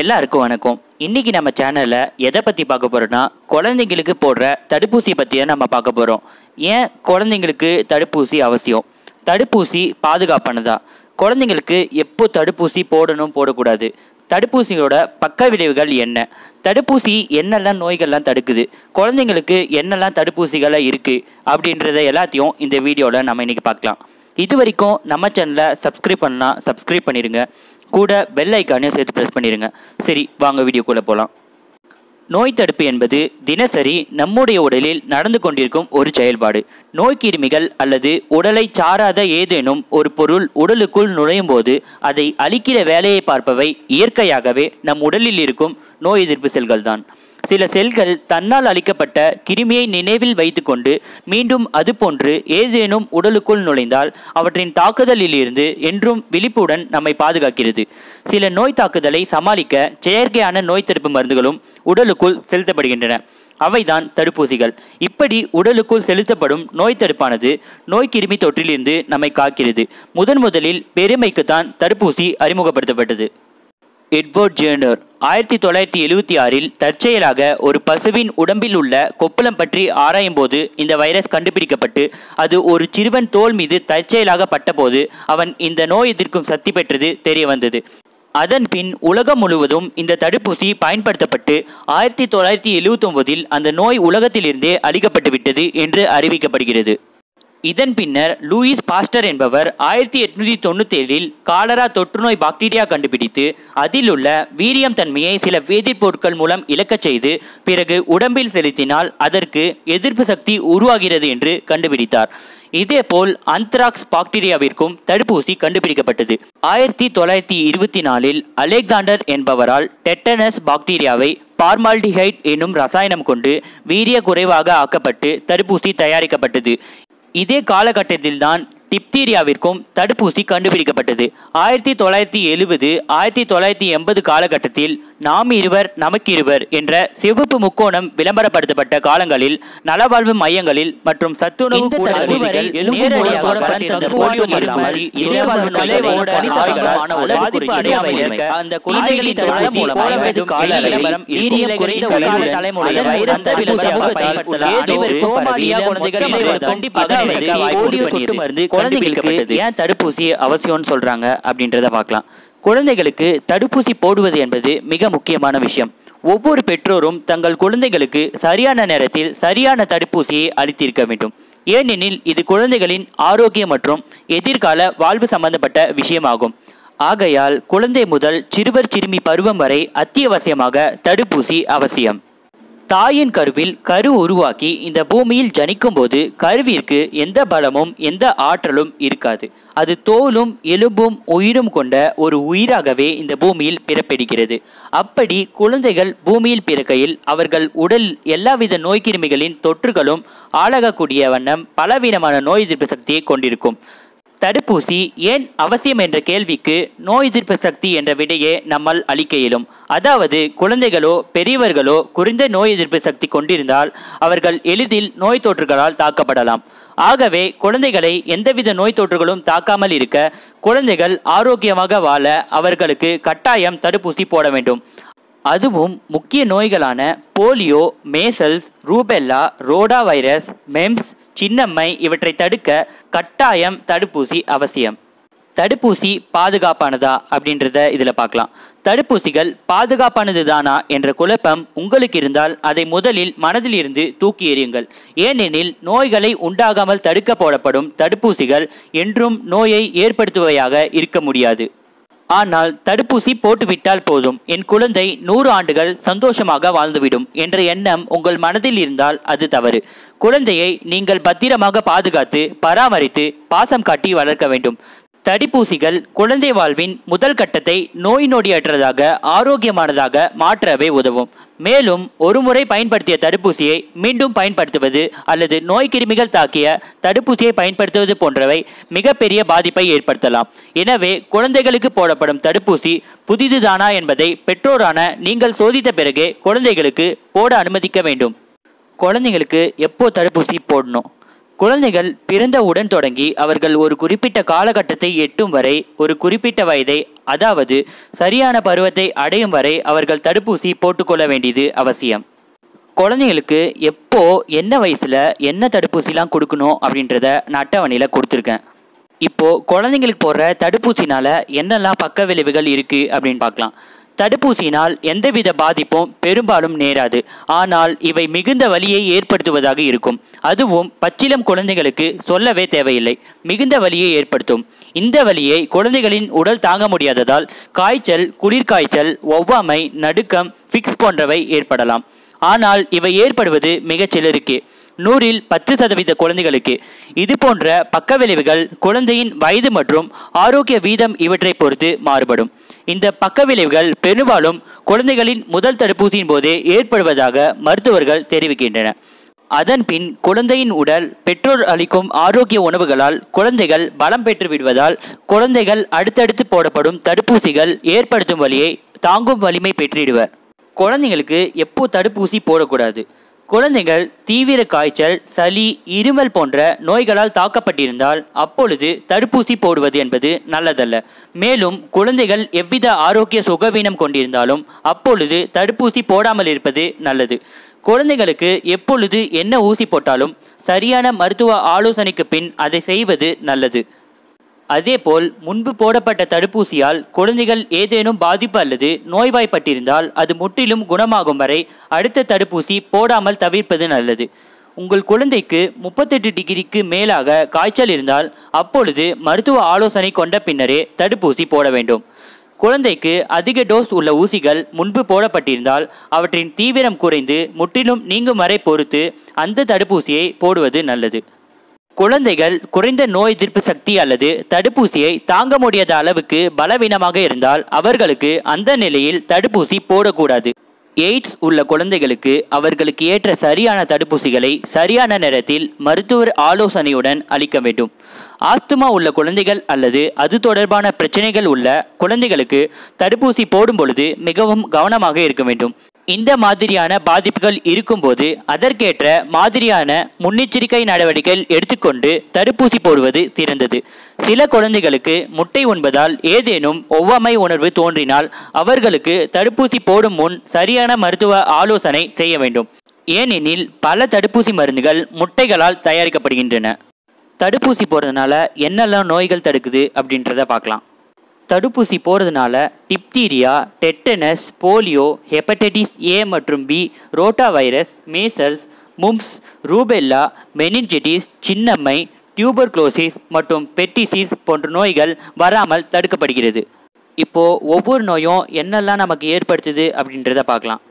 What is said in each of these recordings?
எல்லாருக்கும் வணக்கம். இன்னைக்கு நம்ம சேனலில் எதை பற்றி பார்க்க போகிறோன்னா குழந்தைங்களுக்கு போடுற தடுப்பூசி பற்றி தான் நம்ம பார்க்க போகிறோம் ஏன் குழந்தைங்களுக்கு தடுப்பூசி அவசியம்? தடுப்பூசி பாதுகாப்பானதா? குழந்தைங்களுக்கு எப்போ தடுப்பூசி போடணும் போடக்கூடாது? தடுப்பூசியோட பக்க விளைவுகள் என்ன? தடுப்பூசி என்னெல்லாம் நோய்கள்லாம் தடுக்குது? குழந்தைங்களுக்கு என்னெல்லாம் தடுப்பூசிகளை இருக்குது அப்படின்றத எல்லாத்தையும் இந்த வீடியோவில் நம்ம இன்றைக்கி பார்க்கலாம். இது வரைக்கும் நம்ம சேனலை சப்ஸ்கிரைப் பண்ணலாம் சப்ஸ்கிரைப் பண்ணிடுங்க கூட பெல் ஐக்கானையும் சேர்த்து ப்ரெஸ் பண்ணிடுங்க சரி வாங்க வீடியோக்குள்ளே போகலாம் நோய் தடுப்பு என்பது தினசரி நம்முடைய உடலில் நடந்து கொண்டிருக்கும் ஒரு செயல்பாடு. நோய் கிருமிகள் அல்லது உடலை சாராத ஏதேனும் ஒரு பொருள் உடலுக்குள் நுழையும் போது அதை அழிக்கிற வேலையை பார்ப்பவை இயற்கையாகவே நம் உடலில் இருக்கும் நோய் எதிர்ப்பு செல்கள் தான் சில செல்கள் தன்னால் அளிக்கப்பட்ட கிருமியை நினைவில் வைத்துக்கொண்டு மீண்டும் அதுபோன்று ஏதேனும் உடலுக்குள் நுழைந்தால் அவற்றின் தாக்குதலிலிருந்து என்றும் விழிப்புடன் நம்மை பாதுகாக்கிறது. சில நோய் தாக்குதலை சமாளிக்க செயற்கையான நோய் தடுப்பு மருந்துகளும் உடலுக்குள் செலுத்தப்படுகின்றன. அவைதான் தடுப்பூசிகள். இப்படி உடலுக்குள் செலுத்தப்படும் நோய் தடுப்பானது நோய் கிருமி தொற்றிலிருந்து நம்மை காக்கிறது. முதன் முதலில் பெருமைக்குத்தான் தடுப்பூசி அறிமுகப்படுத்தப்பட்டது. Edward Jenner. ஆயிரத்தி தொள்ளாயிரத்தி எழுவத்தி ஆறில் தற்செயலாக ஒரு பசுவின் உடம்பில் உள்ள கொப்பளம் பற்றி ஆராயும் போது இந்த வைரஸ் கண்டுபிடிக்கப்பட்டு அது ஒரு சிறுவன் தோல் மீது தற்செயலாக பட்டபோது அவன் இந்த நோய் எதிர்க்கும் சக்தி பெற்றது தெரிய வந்தது அதன் பின் உலகம் முழுவதும் இந்த தடுப்பூசி பயன்படுத்தப்பட்டு ஆயிரத்தி தொள்ளாயிரத்தி எழுவத்தி ஒன்பதில் அந்த நோய் உலகத்திலிருந்தே அழிக்கப்பட்டுவிட்டது என்று அறிவிக்கப்படுகிறது. இதன் பின்னர் லூயிஸ் பாஸ்டர் என்பவர் ஆயிரத்தி எட்நூத்தி தொண்ணூத்தி ஏழில் காலரா தொற்றுநோய் பாக்டீரியா கண்டுபிடித்து அதில் உள்ள வீரியம் தன்மையை சில வேதிப்பொருட்கள் மூலம் இழக்கச் செய்து பிறகு உடம்பில் செலுத்தினால் அதற்கு எதிர்ப்பு சக்தி உருவாகிறது என்று கண்டுபிடித்தார். இதேபோல் அந்த்ராக்ஸ் பாக்டீரியாவிற்கும் தடுப்பூசி கண்டுபிடிக்கப்பட்டது. ஆயிரத்தி தொள்ளாயிரத்தி இருபத்தி நாலில் அலெக்சாண்டர் என்பவரால் டெட்டனஸ் பாக்டீரியாவை பார்மால்டிஹைட் என்னும் ரசாயனம் கொண்டு வீரிய குறைவாக ஆக்கப்பட்டு தடுப்பூசி தயாரிக்கப்பட்டது. இதே காலகட்டத்தில்தான் டிப்தீரியாவிற்கும் தடுப்பூசி கண்டுபிடிக்கப்பட்டது. ஆயிரத்தி தொள்ளாயிரத்தி எழுபது ஆயிரத்தி தொள்ளாயிரத்தி எண்பது காலகட்டத்தில் நாம் இருவர் நமக்கு இருவர் என்ற சிவப்பு முக்கோணம் விளம்பரப்படுத்தப்பட்ட காலங்களில் நலவாழ்வு மையங்களில் மற்றும் சத்துணவு குழந்தைகளுக்கு. ஏன் தடுப்பூசி அவசியம்னு சொல்றாங்க அப்படின்றத பார்க்கலாம் குழந்தைகளுக்கு தடுப்பூசி போடுவது என்பது மிக முக்கியமான விஷயம். ஒவ்வொரு பெற்றோரும் தங்கள் குழந்தைகளுக்கு சரியான நேரத்தில் சரியான தடுப்பூசியை அளித்திருக்க வேண்டும். ஏனெனில் இது குழந்தைகளின் ஆரோக்கியம் மற்றும் எதிர்கால வாழ்வு சம்பந்தப்பட்ட விஷயமாகும். ஆகையால் குழந்தை முதல் சிறுவர் சிறுமி பருவம் வரை அத்தியாவசியமாக தடுப்பூசி அவசியம். தாயின் கருவில் கரு உருவாக்கி இந்த பூமியில் ஜனிக்கும் போது கருவிற்கு எந்த பலமும் எந்த ஆற்றலும் இருக்காது. அது தோலும் எலும்பும் உயிரும் கொண்ட ஒரு உயிராகவே இந்த பூமியில் பிறப்பிடுகிறது. அப்படி குழந்தைகள் பூமியில் பிறக்கையில் அவர்கள் உடல் எல்லாவித நோய்க்கிருமிகளின் தொற்றுகளும் ஆளாகக்கூடிய வண்ணம் பலவீனமான நோய் எதிர்ப்பு சக்தியை கொண்டிருக்கும். தடுப்பூசி ஏன் அவசியம் என்ற கேள்விக்கு நோய் எதிர்ப்பு சக்தி என்ற விடையே நம்மால் அளிக்க இயலும். அதாவது குழந்தைகளோ பெரியவர்களோ குறைந்த நோய் எதிர்ப்பு சக்தி கொண்டிருந்தால் அவர்கள் எளிதில் நோய் தொற்றுகளால் தாக்கப்படலாம். ஆகவே குழந்தைகளை எந்தவித நோய் தொற்றுகளும் தாக்காமல் இருக்க குழந்தைகள் ஆரோக்கியமாக வாழ அவர்களுக்கு கட்டாயம் தடுப்பூசி போட வேண்டும். அதுவும் முக்கிய நோய்களான polio measles rubella rota virus mumps சின்னம்மை இவற்றை தடுக்க கட்டாயம் தடுப்பூசி அவசியம். தடுப்பூசி பாதுகாப்பானதா அப்படின்றத இதில் பார்க்கலாம். தடுப்பூசிகள் பாதுகாப்பானது தானா என்ற குழப்பம் உங்களுக்கு இருந்தால் அதை முதலில் மனதில் இருந்து தூக்கி எறியுங்கள். ஏனெனில் நோய்களை உண்டாகாமல் தடுக்க போடப்படும் தடுப்பூசிகள் என்றும் நோயை ஏற்படுத்துவையாக இருக்க முடியாது. ஆனால் தடுப்பூசி போட்டுவிட்டால் போதும். என் குழந்தை நூறு ஆண்டுகள் சந்தோஷமாக வாழ்ந்துவிடும் என்ற எண்ணம் உங்கள் மனதில் இருந்தால் அது தவறு. குழந்தையை நீங்கள் பத்திரமாக பாதுகாத்து பராமரித்து பாசம் காட்டி வளர்க்க வேண்டும். தடுப்பூசிகள் குழந்தை வாழ்வின் முதல் கட்டத்தை நோய் நொடியற்றதாக ஆரோக்கியமானதாக மாற்றவே உதவும். மேலும் ஒருமுறை பயன்படுத்திய தடுப்பூசியை மீண்டும் பயன்படுத்துவது அல்லது நோய் கிருமிகள் தாக்கிய தடுப்பூசியை பயன்படுத்துவது போன்றவை மிகப்பெரிய பாதிப்பை ஏற்படுத்தலாம். எனவே குழந்தைகளுக்கு போடப்படும் தடுப்பூசி புதிதுதானா என்பதை பெற்றோரான நீங்கள் சோதித்த பிறகே குழந்தைகளுக்கு போட அனுமதிக்க வேண்டும். குழந்தைங்களுக்கு எப்போ தடுப்பூசி போடணும்? குழந்தைகள் பிறந்தவுடன் தொடங்கி அவர்கள் ஒரு குறிப்பிட்ட காலகட்டத்தை எட்டும் வரை ஒரு குறிப்பிட்ட வயதை அதாவது சரியான பருவத்தை அடையும் வரை அவர்கள் தடுப்பூசி போட்டுக்கொள்ள வேண்டியது அவசியம். குழந்தைங்களுக்கு எப்போ என்ன வயசில் என்ன தடுப்பூசிலாம் கொடுக்கணும் அப்படின்றத நான் அட்டவணையில் கொடுத்துருக்கேன். இப்போ குழந்தைங்களுக்கு போடுற தடுப்பூசினால என்னெல்லாம் பக்க விளைவுகள் இருக்கு அப்படின்னு பார்க்கலாம். தடுப்பூசியினால் எந்தவித பாதிப்பும் பெரும்பாலும் நேராது. ஆனால் இவை மிகுந்த வலியை ஏற்படுத்துவதாக இருக்கும். அதுவும் பச்சிலம் குழந்தைகளுக்கு சொல்லவே தேவையில்லை. மிகுந்த வலியை ஏற்படுத்தும். இந்த வலியை குழந்தைகளின் உடல் தாங்க முடியாததால் காய்ச்சல் குளிர்காய்ச்சல் ஒவ்வாமை நடுக்கம் ஃபிக்ஸ் போன்றவை ஏற்படலாம். ஆனால் இவை ஏற்படுவது மிகச் சிலருக்கே. நூறில் பத்து சதவீத குழந்தைகளுக்கு. இது போன்ற பக்க விளைவுகள் குழந்தையின் வயது மற்றும் ஆரோக்கிய வீதம் இவற்றை பொறுத்து மாறுபடும். இந்த பக்க விளைவுகள் பெரும்பாலும் குழந்தைகளின் முதல் தடுப்பூசியின் போதே ஏற்படுவதாக மருத்துவர்கள் தெரிவிக்கின்றனர் அதன் பின் குழந்தையின் உடல் பெற்றோர் அளிக்கும் ஆரோக்கிய உணவுகளால் குழந்தைகள் பலம் பெற்று விடுவதால் குழந்தைகள் அடுத்தடுத்து போடப்படும் தடுப்பூசிகள் ஏற்படுத்தும் வழியை தாங்கும் வலிமை பெற்றிடுவர். குழந்தைங்களுக்கு எப்போ தடுப்பூசி போடக்கூடாது? குழந்தைகள் தீவிர காய்ச்சல் சளி இருமல் போன்ற நோய்களால் தாக்கப்பட்டிருந்தால் அப்பொழுது தடுப்பூசி போடுவது என்பது நல்லதல்ல. மேலும் குழந்தைகள் எவ்வித ஆரோக்கிய சுகவீனம் கொண்டிருந்தாலும் அப்பொழுது தடுப்பூசி போடாமல் இருப்பது நல்லது. குழந்தைகளுக்கு எப்பொழுது என்ன ஊசி போட்டாலும் சரியான மருத்துவ ஆலோசனைக்கு பின் அதை செய்வது நல்லது. அதேபோல் முன்பு போடப்பட்ட தடுப்பூசியால் குழந்தைகள் ஏதேனும் பாதிப்பு அல்லது நோய்வாய்ப்பட்டிருந்தால் அது முற்றிலும் குணமாகும் வரை அடுத்த தடுப்பூசி போடாமல் தவிர்ப்பது நல்லது. உங்கள் குழந்தைக்கு முப்பத்தெட்டு டிகிரிக்கு மேலாக காய்ச்சல் இருந்தால் அப்பொழுது மருத்துவ ஆலோசனை கொண்ட பின்னரே தடுப்பூசி போட வேண்டும். குழந்தைக்கு அதிக டோஸ் உள்ள ஊசிகள் முன்பு போடப்பட்டிருந்தால் அவற்றின் தீவிரம் குறைந்து முற்றிலும் நீங்கும் வரை பொறுத்து அந்த தடுப்பூசியை போடுவது நல்லது. குழந்தைகள் குறைந்த நோய் எதிர்ப்பு சக்தி அல்லது தடுப்பூசியை தாங்க முடியாத அளவுக்கு பலவீனமாக இருந்தால் அவர்களுக்கு அந்த நிலையில் தடுப்பூசி போடக்கூடாது. எய்ட்ஸ் உள்ள குழந்தைகளுக்கு அவர்களுக்கு ஏற்ற சரியான தடுப்பூசிகளை சரியான நேரத்தில் மருத்துவர் ஆலோசனையுடன் அளிக்க வேண்டும். ஆஸ்துமா உள்ள குழந்தைகள் அல்லது அது தொடர்பான பிரச்சனைகள் உள்ள குழந்தைகளுக்கு தடுப்பூசி போடும் பொழுது மிகவும் கவனமாக இருக்க வேண்டும். இந்த மாதிரியான பாதிப்புகள் இருக்கும்போது அதற்கேற்ற மாதிரியான முன்னெச்சரிக்கை நடவடிக்கைகள் எடுத்துக்கொண்டு தடுப்பூசி போடுவது சிறந்தது. சில குழந்தைகளுக்கு முட்டை உண்பதால் ஏதேனும் ஒவ்வாமை உணர்வு தோன்றினால் அவர்களுக்கு தடுப்பூசி போடும் முன் சரியான மருத்துவ ஆலோசனை செய்ய வேண்டும். ஏனெனில் பல தடுப்பூசி மருந்துகள் முட்டைகளால் தயாரிக்கப்படுகின்றன. தடுப்பூசி போடுறதுனால என்னெல்லாம் நோய்கள் தடுக்குது அப்படின்றத பார்க்கலாம். தடுப்பூசி போகிறதுனால diphtheria tetanus polio hepatitis A மற்றும் B rota virus measles mumps rubella meningitis சின்னம்மை டியூபர்குலோசிஸ் மற்றும் பெட்டிசிஸ் போன்ற நோய்கள் வராமல் தடுக்கப்படுகிறது. இப்போது ஒவ்வொரு நோயும் என்னெல்லாம் நமக்கு ஏற்படுத்துது அப்படின்றத பார்க்கலாம்.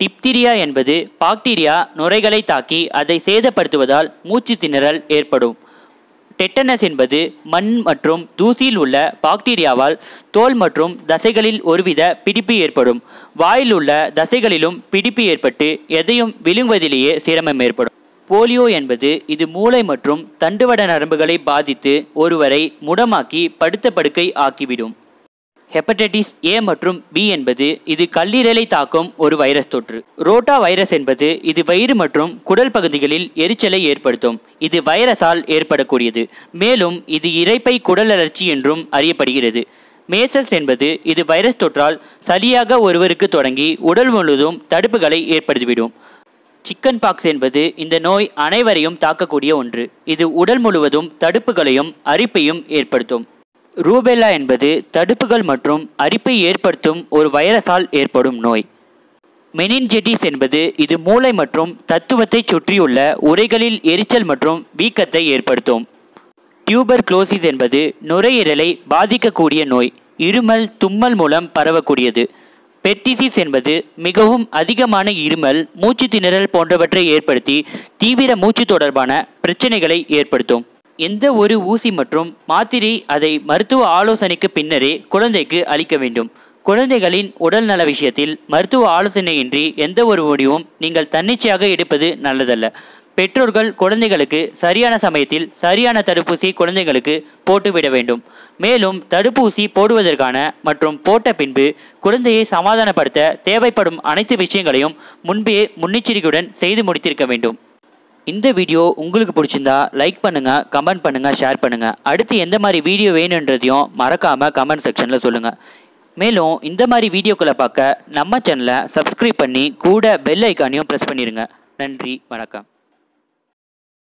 டிப்தீரியா என்பது பாக்டீரியா நுரைகளை தாக்கி அதை சேதப்படுத்துவதால் மூச்சு திணறல் ஏற்படும். டெட்டனஸ் என்பது மண் மற்றும் தூசியில் உள்ள பாக்டீரியாவால் தோல் மற்றும் தசைகளில் ஒருவித பிடிப்பு ஏற்படும். வாயில் உள்ள தசைகளிலும் பிடிப்பு ஏற்பட்டு எதையும் விழுங்குவதிலேயே சிரமம் ஏற்படும். போலியோ என்பது இது மூளை மற்றும் தண்டுவட நரம்புகளை பாதித்து ஒருவரை முடமாக்கி படுத்த படுக்கை ஆக்கிவிடும். ஹெப்படைட்டிஸ் ஏ மற்றும் பி என்பது இது கல்லீரலை தாக்கும் ஒரு வைரஸ் தொற்று. ரோட்டா வைரஸ் என்பது இது வயிறு மற்றும் குடல் பகுதிகளில் எரிச்சலை ஏற்படுத்தும். இது வைரஸால் ஏற்படக்கூடியது. மேலும் இது இறைப்பை குடல் அழற்சி என்றும் அறியப்படுகிறது. மேசல்ஸ் என்பது இது வைரஸ் தொற்றால் சளியாக ஒருவருக்கு தொடங்கி உடல் முழுவதும் தடுப்புகளை ஏற்படுத்திவிடும். சிக்கன் பாக்ஸ் என்பது இந்த நோய் அனைவரையும் தாக்கக்கூடிய ஒன்று. இது உடல் முழுவதும் தடுப்புகளையும் அரிப்பையும் ஏற்படுத்தும். ரூபெல்லா என்பது தடுப்புகள் மற்றும் அரிப்பை ஏற்படுத்தும் ஒரு வைரஸால் ஏற்படும் நோய். மெனின்ஜெட்டிஸ் என்பது இது மூளை மற்றும் தத்துவத்தை சுற்றியுள்ள உரைகளில் எரிச்சல் மற்றும் வீக்கத்தை ஏற்படுத்தும். டியூபர் குளோசிஸ் என்பது நுரையீரலை பாதிக்கக்கூடிய நோய் இருமல் தும்மல் மூலம் பரவக்கூடியது. பெட்டிசிஸ் என்பது மிகவும் அதிகமான இருமல் மூச்சு திணறல் போன்றவற்றை ஏற்படுத்தி தீவிர மூச்சு தொடர்பான பிரச்சனைகளை ஏற்படுத்தும். எந்த ஒரு ஊசி மற்றும் மாத்திரை அதை மருத்துவ ஆலோசனைக்கு பின்னரே குழந்தைக்கு அளிக்க வேண்டும். குழந்தைகளின் உடல் நல விஷயத்தில் மருத்துவ ஆலோசனையின்றி எந்த ஒரு முடிவும் நீங்கள் தன்னிச்சையாக எடுப்பது நல்லதல்ல. பெற்றோர்கள் குழந்தைகளுக்கு சரியான சமயத்தில் சரியான தடுப்பூசி குழந்தைகளுக்கு போட்டுவிட வேண்டும். மேலும் தடுப்பூசி போடுவதற்கான மற்றும் போட்ட பின்பு குழந்தையை சமாதானப்படுத்த தேவைப்படும் அனைத்து விஷயங்களையும் முன்பே முன்னெச்சரிக்கையுடன் செய்து முடித்திருக்க வேண்டும். இந்த வீடியோ உங்களுக்கு பிடிச்சிருந்தா லைக் பண்ணுங்கள் கமெண்ட் பண்ணுங்கள் ஷேர் பண்ணுங்கள் அடுத்து எந்த மாதிரி வீடியோ வேணுன்றதையும் மறக்காமல் கமெண்ட் செக்ஷனில் சொல்லுங்கள் மேலும் இந்த மாதிரி வீடியோக்களை பார்க்க நம்ம சேனலை சப்ஸ்கிரைப் பண்ணி கூட பெல் ஐக்கானையும் ப்ரெஸ் பண்ணிடுங்க நன்றி வணக்கம்.